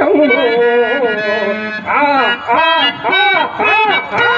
తమ్ముడు ఆ ఆ ఆ ఆ.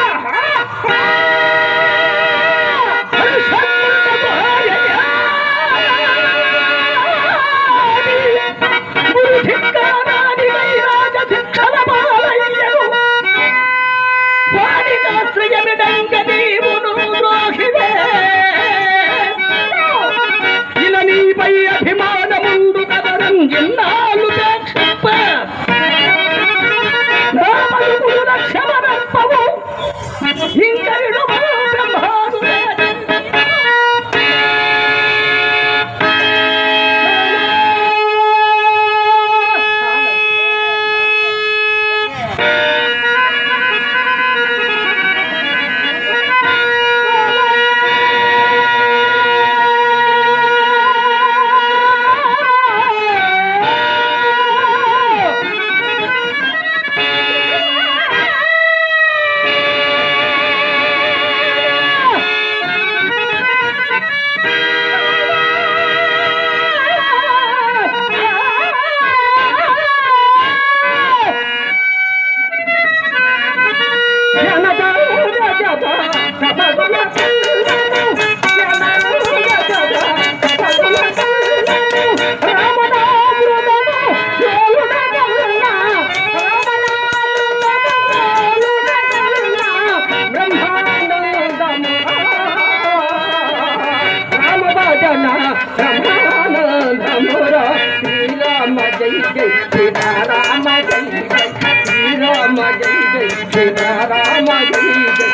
శ్రీరామ జై జై శ్రీరామ జై జై శ్రీరామ జై జై శ్రీరామ జై జై.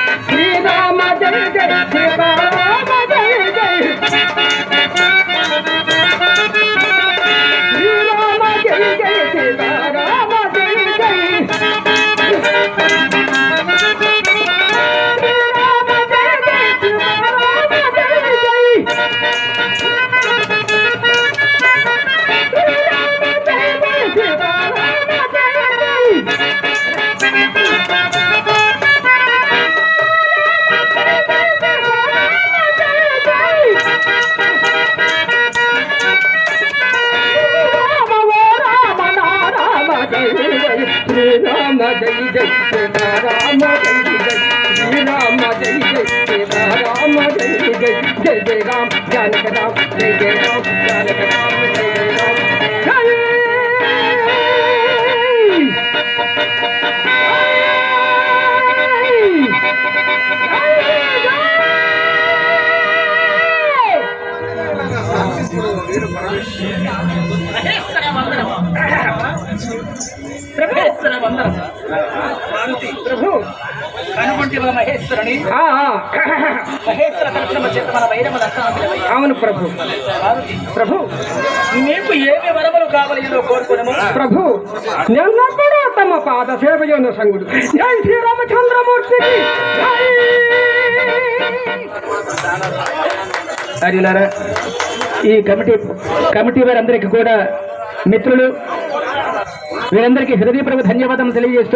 జై జై శ్రీరామ జై జై శ్రీరామ జై జై శ్రీరామ జై జై జై జై జానక జానక వందనం కనుగొంటి మన మహేశ్వరుని. మహేశ్వర చేత మన వైరమ అవును ప్రభు. ప్రభు. నీకు ఏమి వరములు కావలిలో కోరుకునము. ప్రభు ఎల్లప్పుడూ తమ పాద సేవయోన సంగుడు. జై శ్రీరామచంద్రమూర్తికి జై! అరిలారా ఈ కమిటీ కమిటీ వారందరికీ కూడా మిత్రులు వీరందరికీ హృదయపూర్వక ధన్యవాదాలు తెలియజేస్తూ